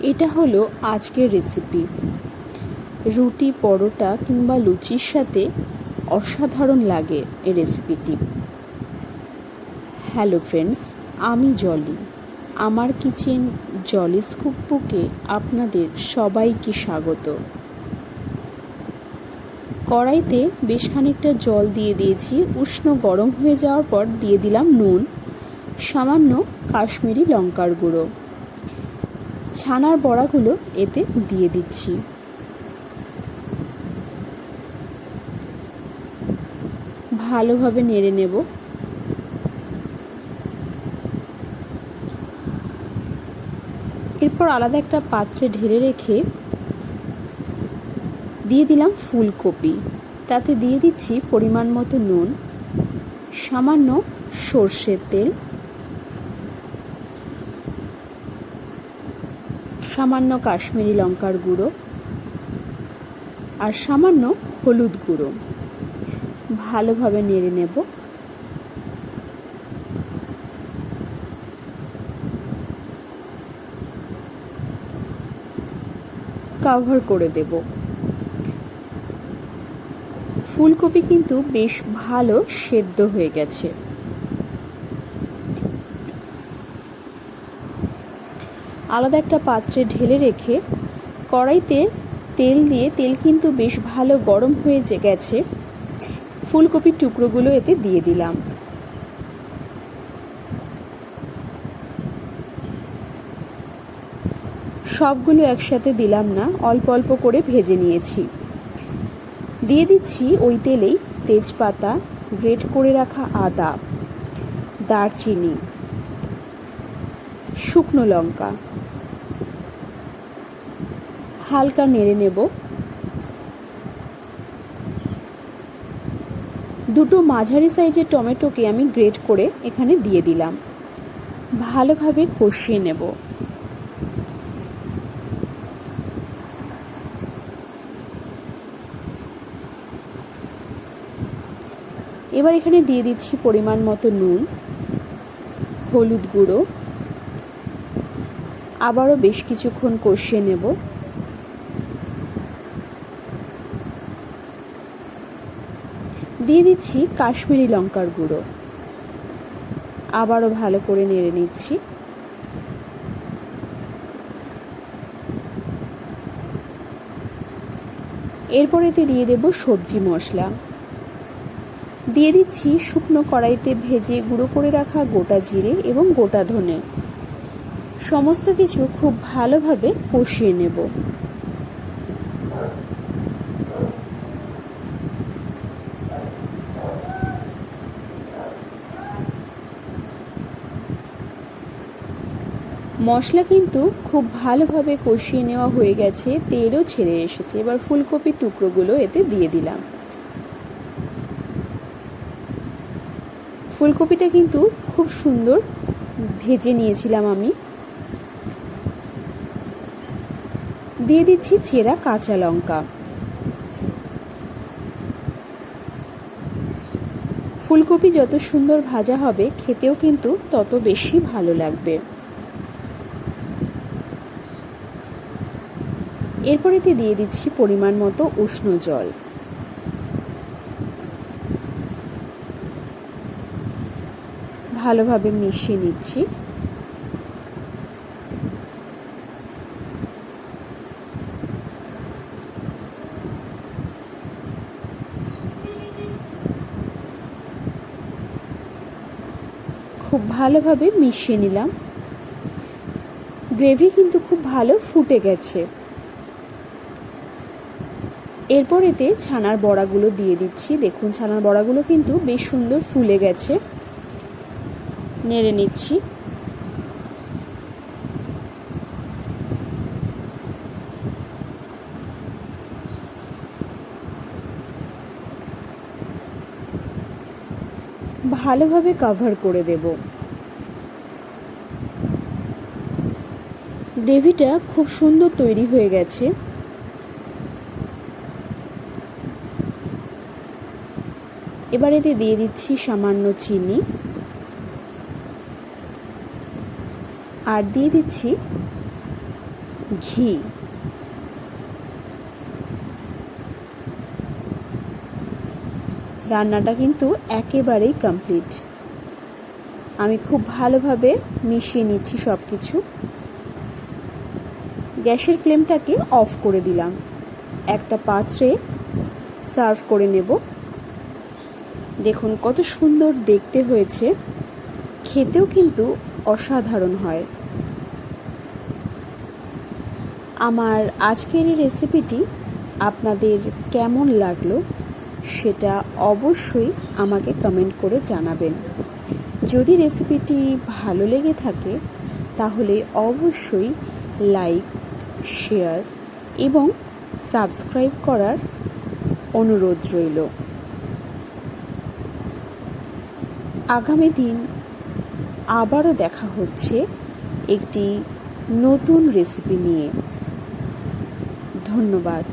এটা হলো আজকের রেসিপি রুটি, পরোটা কিংবা লুচির সাথে অসাধারণ লাগে এই রেসিপিটি হ্যালো ফ্রেন্ডস আমি জলি আমার কিচেন জলি স্কুপ বুকে আপনাদের সবাইকে স্বাগত। কড়াইতে বেশ খানিকটা জল দিয়ে দিয়েছি, উষ্ণ গরম হয়ে যাওয়ার পর দিয়ে দিলাম নুন, সামান্য কাশ্মীরি লঙ্কার গুঁড়ো। ছানার বড়াগুলো এতে দিয়ে দিচ্ছি। ভালোভাবে নেড়ে নেব। এরপর আলাদা একটা পাত্রে ঢেলে রেখে দিয়ে দিলাম ফুলকপি। তাতে দিয়ে দিচ্ছি পরিমাণ মতো নুন, সামান্য সর্ষের তেল সামান্য কাশ্মীরি লঙ্কার গুঁড়ো আর সামান্য হলুদ গুঁড়ো। ভালোভাবে নেড়ে নেব। কাভার করে দেব। ফুলকপি কিন্তু বেশ ভালো সেদ্ধ হয়ে গেছে। আলাদা একটা পাত্রে ঢেলে রেখে কড়াইতে তেল দিয়ে, তেল কিন্তু বেশ ভালো গরম হয়ে গেছে, ফুলকপির টুকরোগুলো এতে দিয়ে দিলাম। সবগুলো একসাথে দিলাম না, অল্প অল্প করে ভেজে নিয়েছি। দিয়ে দিচ্ছি ওই তেলেই তেজপাতা, গ্রেট করে রাখা আদা, দারচিনি শুকনো লঙ্কা। হালকা নেড়ে নেব। দুটো মাঝারি সাইজের টমেটোকে আমি গ্রেট করে এখানে দিয়ে দিলাম। ভালোভাবে কষিয়ে নেব। এবার এখানে দিয়ে দিচ্ছি পরিমাণ মতো নুন, হলুদ গুঁড়ো। আবারও বেশ কিছুক্ষণ কষিয়ে নেব। দিয়ে দিচ্ছি কাশ্মীরি লঙ্কার গুঁড়ো। আবারও ভালো করে নেড়ে নিচ্ছি। এরপর এতে দিয়ে দেব সবজি মশলা। দিয়ে দিচ্ছি শুকনো কড়াইতে ভেজে গুঁড়ো করে রাখা গোটা জিরে এবং গোটা ধনে। সমস্ত কিছু খুব ভালোভাবে কষিয়ে নেব। মশলা কিন্তু খুব ভালোভাবে কষিয়ে নেওয়া হয়ে গেছে, তেলও ছেড়ে এসেছে। এবার ফুলকপির টুকরোগুলো এতে দিয়ে দিলাম। ফুলকপিটা কিন্তু খুব সুন্দর ভেজে নিয়েছিলাম আমি। দিয়ে দিচ্ছি চেরা কাঁচা লঙ্কা। ফুলকপি যত সুন্দর ভাজা হবে, খেতেও কিন্তু তত বেশি ভালো লাগবে। এরপরেতে দিয়ে দিচ্ছি পরিমাণ মতো উষ্ণ জল। ভালোভাবে মিশিয়ে নিচ্ছি। খুব ভালোভাবে মিশিয়ে নিলাম। গ্রেভি কিন্তু খুব ভালো ফুটে গেছে। এরপর এতে ছানার বড়াগুলো দিয়ে দিচ্ছি। দেখুন, ছানার বড়াগুলো কিন্তু বেশ সুন্দর ফুলে গেছে। নেড়ে নিচ্ছি। ভালোভাবে কভার করে দেব। গ্রেভিটা খুব সুন্দর তৈরি হয়ে গেছে। এবার এতে দিয়ে দিচ্ছি সামান্য চিনি। আর দিয়ে দিচ্ছি ঘি। রান্নাটা কিন্তু একেবারেই কমপ্লিট আমি খুব ভালোভাবে মিশিয়ে নিচ্ছি সব কিছু গ্যাসের ফ্লেমটাকে অফ করে দিলাম। একটা পাত্রে সার্ভ করে নেব। দেখুন কত সুন্দর দেখতে হয়েছে। খেতেও কিন্তু অসাধারণ হয়। আমার আজকের এই রেসিপিটি আপনাদের কেমন লাগল? সেটা অবশ্যই আমাকে কমেন্ট করে জানাবেন। যদি রেসিপিটি ভালো লেগে থাকে, তাহলে অবশ্যই লাইক শেয়ার এবং সাবস্ক্রাইব করার অনুরোধ রইল। আগামী দিন আবারও দেখা হচ্ছে একটি নতুন রেসিপি নিয়ে। ধন্যবাদ।